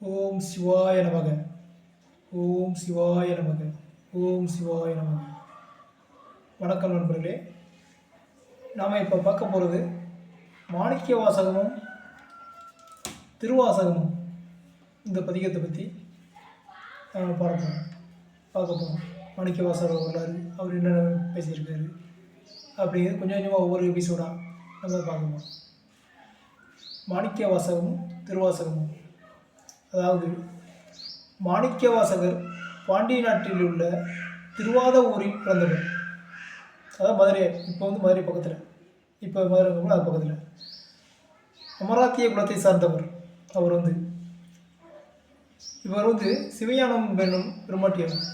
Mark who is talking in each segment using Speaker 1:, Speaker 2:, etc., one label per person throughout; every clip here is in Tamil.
Speaker 1: ஓம் சிவாய நமக. ஓம் சிவாய நமக. ஓம் சிவாய நமக. வணக்கம் நண்பர்களே. நாம் இப்போ பார்க்க போகிறது மாணிக்க வாசகமும் திருவாசகமும் இந்த பதிகத்தை பற்றி நம்ம பார்க்க பார்க்க போகிறோம் மாணிக்க வாசகர் வரலாறு அவர் என்னென்ன பேசியிருக்காரு அப்படிங்கிறது கொஞ்சம் கொஞ்சமாக ஒவ்வொரு எபிசோடாக நம்ம பார்க்க போகிறோம் மாணிக்க வாசகமும் திருவாசகமும். அதாவது மாணிக்கவாசகர் பாண்டிய நாட்டில் உள்ள திருவாத ஊரில் பிறந்தவர். அதாவது மதுரை இப்போ வந்து மதுரை பக்கத்தில். இப்போ மதுரை அது பக்கத்தில். அமராத்திய குலத்தை சார்ந்தவர் அவர் வந்து. இவர் வந்து சிவஞானம் பெண்ணும் பெருமாட்டியவர்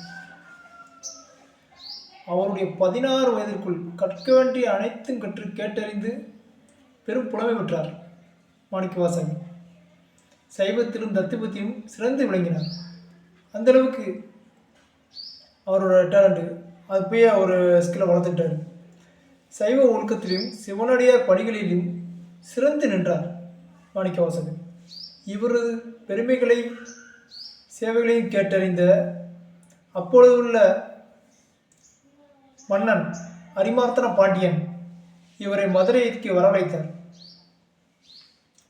Speaker 1: அவருடைய பதினாறு வயதிற்குள் கற்க வேண்டிய அனைத்தும் கற்று கேட்டறிந்து பெரும் புலமை பெற்றார் மாணிக்கவாசகர். சைவத்திலும் தத்துவத்திலும் சிறந்து விளங்கினார். அந்தளவுக்கு அவரோட டேலண்ட்டு அப்பயே அவர் ஒரு ஸ்கில்லை வளர்த்துக்கிட்டார். சைவ ஒழுக்கத்திலும் சிவனடியார் பணிகளிலும் சிறந்து நின்றார் மாணிக்கவாசகர் இவரது பெருமைகளை சேவைகளையும் கேட்டறிந்த அப்பொழுது உள்ள மன்னன் அரிமார்த்தன பாண்டியன் இவரை மதுரைக்கு வரவழைத்தார்.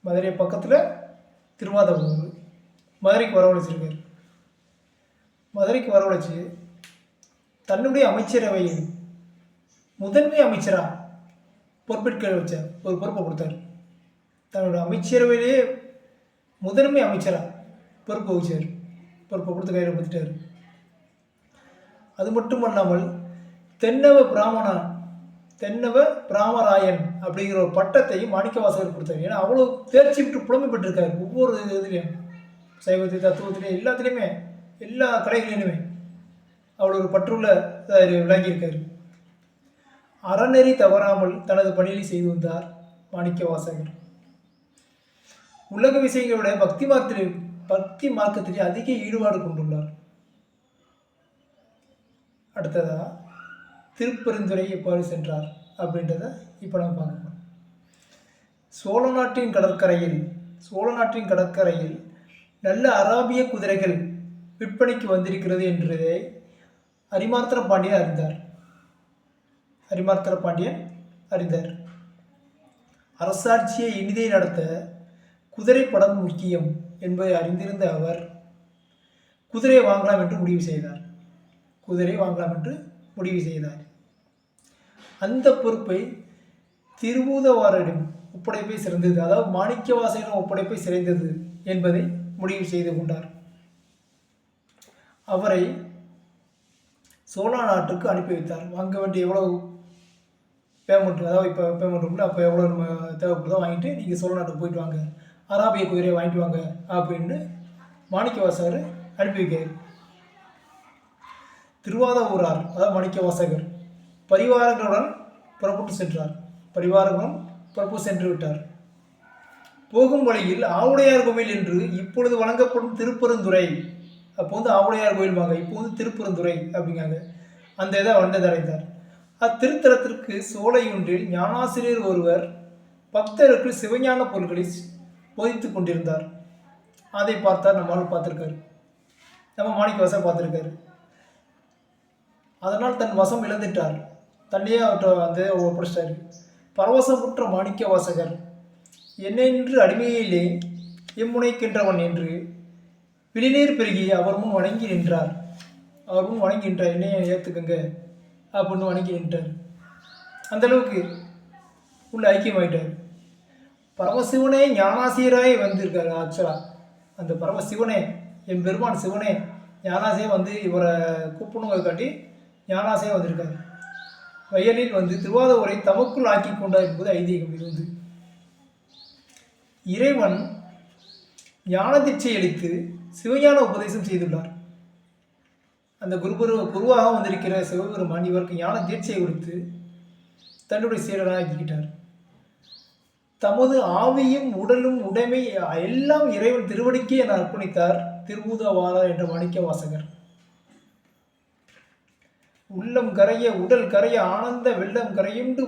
Speaker 1: மதுரை பக்கத்தில் திருவாதபுரம் மதுரைக்கு வரவழைச்சிருக்கார் மதுரைக்கு வரவழைச்சு தன்னுடைய அமைச்சரவையில் முதன்மை அமைச்சராக பொறுப்பேற்க வச்சார். ஒரு பொறுப்பை கொடுத்தார். தன்னோட அமைச்சரவையிலேயே முதன்மை அமைச்சராக பொறுப்பு வச்சார் பொறுப்பை கொடுத்து கையில் பார்த்துட்டார் அது மட்டுமல்லாமல் தென்னவ பிராமணா தென்னவ பிராமராயன் அப்படிங்கிற ஒரு பட்டத்தையும் மாணிக்கவாசகர் கொடுத்தாரு. ஏன்னா அவ்வளோ தேர்ச்சி விட்டு புலமை பெற்றிருக்காரு ஒவ்வொரு இதுலேயும். சைவத்தை தத்துவத்திலையும் எல்லாத்துலேயுமே எல்லா கலைகளிலுமே அவ்வளோ ஒரு பற்றுள்ள விளங்கியிருக்கார். அறநெறி தவறாமல் தனது பணியை செய்து வந்தார் மாணிக்கவாசகர் உலக விஷயங்களுடைய விட பக்தி மார்க்கத்திலே பக்தி மார்க்கத்திலே அதிக ஈடுபாடு கொண்டுள்ளார். அடுத்ததாக திருப்பெருந்துறை எவ்வாறு சென்றார் அப்படின்றத இப்போ நம்ம பார்க்க போகிறோம் சோழ நாட்டின் கடற்கரையில் சோழ நாட்டின் கடற்கரையில் நல்ல அராபிய குதிரைகள் விற்பனைக்கு வந்திருக்கிறது என்றதை அரிமார்த்தன பாண்டியன் அறிந்தார். அரிமாத்திர பாண்டியன் அறிந்தார். அரசாட்சியை இனிதை நடத்த குதிரை படம் முக்கியம் என்பதை அறிந்திருந்த அவர் குதிரையை வாங்கலாம் என்று முடிவு செய்தார். குதிரை வாங்கலாம் என்று முடிவு செய்தார். அந்த பொறுப்பை திருவூதவாரிடம் ஒப்படைப்பை சிறந்தது. அதாவது மாணிக்கவாசகரிடம் ஒப்படைப்பை சிறந்தது என்பதை முடிவு செய்து கொண்டார். அவரை சோழா நாட்டுக்கு அனுப்பி வைத்தார். வாங்க வேண்டிய எவ்வளவு பேமெண்ட் அதாவது இப்போ பேமெண்ட் இருக்குல்ல அப்போ எவ்வளோ நம்ம தேவைப்படுதோ வாங்கிட்டு நீங்கள் சோழ நாட்டுக்கு போயிட்டு வாங்க. அராபிய குதிரையை வாங்கிட்டு வாங்க அப்படின்னு மாணிக்கவாசகர் அனுப்பி வைக்கிறார். திருவாத ஊரார் அதாவது மணிக்க வாசகர் பரிவாரங்களுடன் புறப்பட்டு சென்றார். பரிவாரங்களும் புறப்பட்டு சென்று விட்டார். போகும் வழியில் ஆவுடையார் கோவில் என்று இப்பொழுது வழங்கப்படும் திருப்பெருந்துறை அப்போ வந்து ஆவுடையார் கோயில் வாங்க இப்போ வந்து திருப்பெருந்துறை அப்படிங்காங்க அந்த இதை வந்ததடைந்தார் அத்திருத்தலத்திற்கு சோலையொன்றில் ஞானாசிரியர் ஒருவர் பக்தருக்கு சிவஞான பொருட்களை போதித்து கொண்டிருந்தார். அதை பார்த்தார் நம்மால் பார்த்துருக்காரு. நம்ம மாணிக்கவாசர் பார்த்துருக்காரு. அதனால் தன் வசம் இழந்துட்டார் தன்னையே அவற்றை வந்து ஒப்படைச்சிட்டார். பரவசமுற்ற மாணிக்க வாசகர் என்னென்று அடிமையிலே எம்முனைக்கின்றவன் என்று விழிநீர் பெருகி அவர் முன் வணங்கி நின்றார். அவர் முன் வணங்கி நின்றார். என்னைய ஏற்றுக்குங்க அப்படின்னு வணங்கி நின்றார். அந்த அளவுக்கு உள்ள ஐக்கியமாயிட்டார். பரமசிவனே ஞானாசிரியராய் வந்திருக்காரு ஆக்சுவலாக அந்த பரமசிவனே என் பெருமான் சிவனே ஞானாசிரியம் வந்து இவரை கூப்பிடுங்க காட்டி ஞானாசியாக வந்திருக்காரு வயலில் வந்து திருவாதூரை தமக்குள் ஆக்கி கொண்டார் என்பது ஐதீகம். இது வந்து இறைவன் ஞான தீட்சை அளித்து சிவஞான உபதேசம் செய்துள்ளார். அந்த குருபுரு குருவாக வந்திருக்கிற சிவபெருமான் இவருக்கு ஞான தீட்சை கொடுத்து தன்னுடைய சீடராக ஆக்கிக்கிட்டார். தமது ஆவியும் உடலும் உடைமை எல்லாம் இறைவன் திருவடிக்கே என அர்ப்பணித்தார். திருபூதவாரர் என்ற மாணிக்க வாசகர் உள்ளம் கரைய உடல் கரைய ஆனந்த வெள்ளம் கரையுண்டு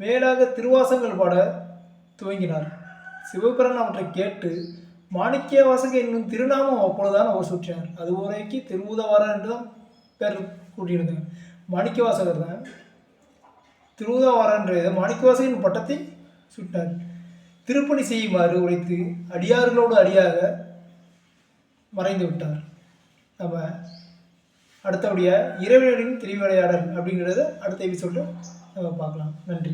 Speaker 1: மேலாக திருவாசங்கள் பாட துவங்கினார். சிவபிரன் அவற்றை கேட்டு மாணிக்கிய வாசகர் என்னும் திருநாமம் அப்பொழுதுதான் அவர் சுற்றினார். அது வரைக்கு திருவுதவாரர் என்று தான் பேர் கூட்டியிருந்தாங்க மாணிக்க வாசகர் தான் திருவுதவாரர் என்ற மாணிக்க வாசகர் பட்டத்தை சுட்டார் திருப்பணி செய்யுமாறு உரைத்து அடியார்களோடு அடியாக மறைந்து விட்டார். நம்ம அடுத்தபடியாக இரவினரின் திருவிளையாடல் அப்படிங்கிறத அடுத்த எபிசோடில் நம்ம பார்க்கலாம். நன்றி.